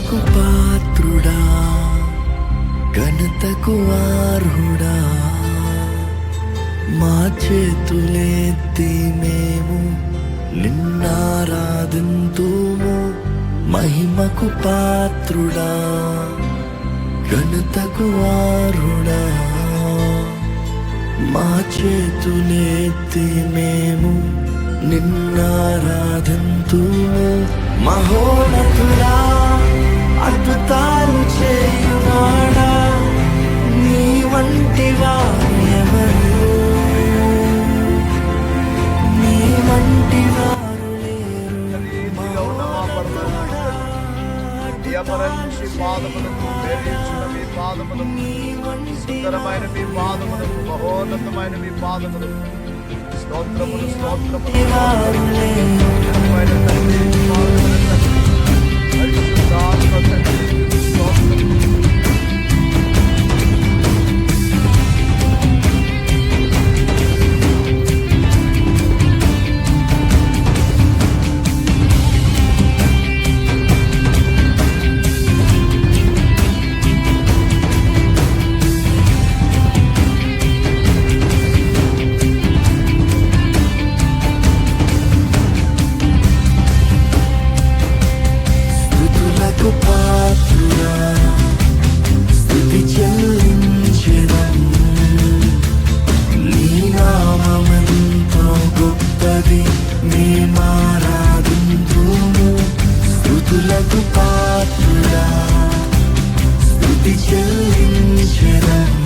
ప్రేమకు పాత్రుడా ఘనతకు ఆర్హుడా మా చేతులేత్తి మేము నిన్నారాధింతుము మహిమకు పాత్రుడా ఘనతకు ఆరుడా మా చేతులేత్తి మేము నిన్నారాధింతుము మహోనతుడా అద్భుతాలు చేయువాడా? నీ వంటి వారు నీ వంటి వారు అపరంచి పాదములకు వేరించిన మీ పాదములకు సుందరమైన మీ పాదములకు మహోన్నతమైన మీ పాదములకు స్తోత్రములు స్తోత్రములు. 临去的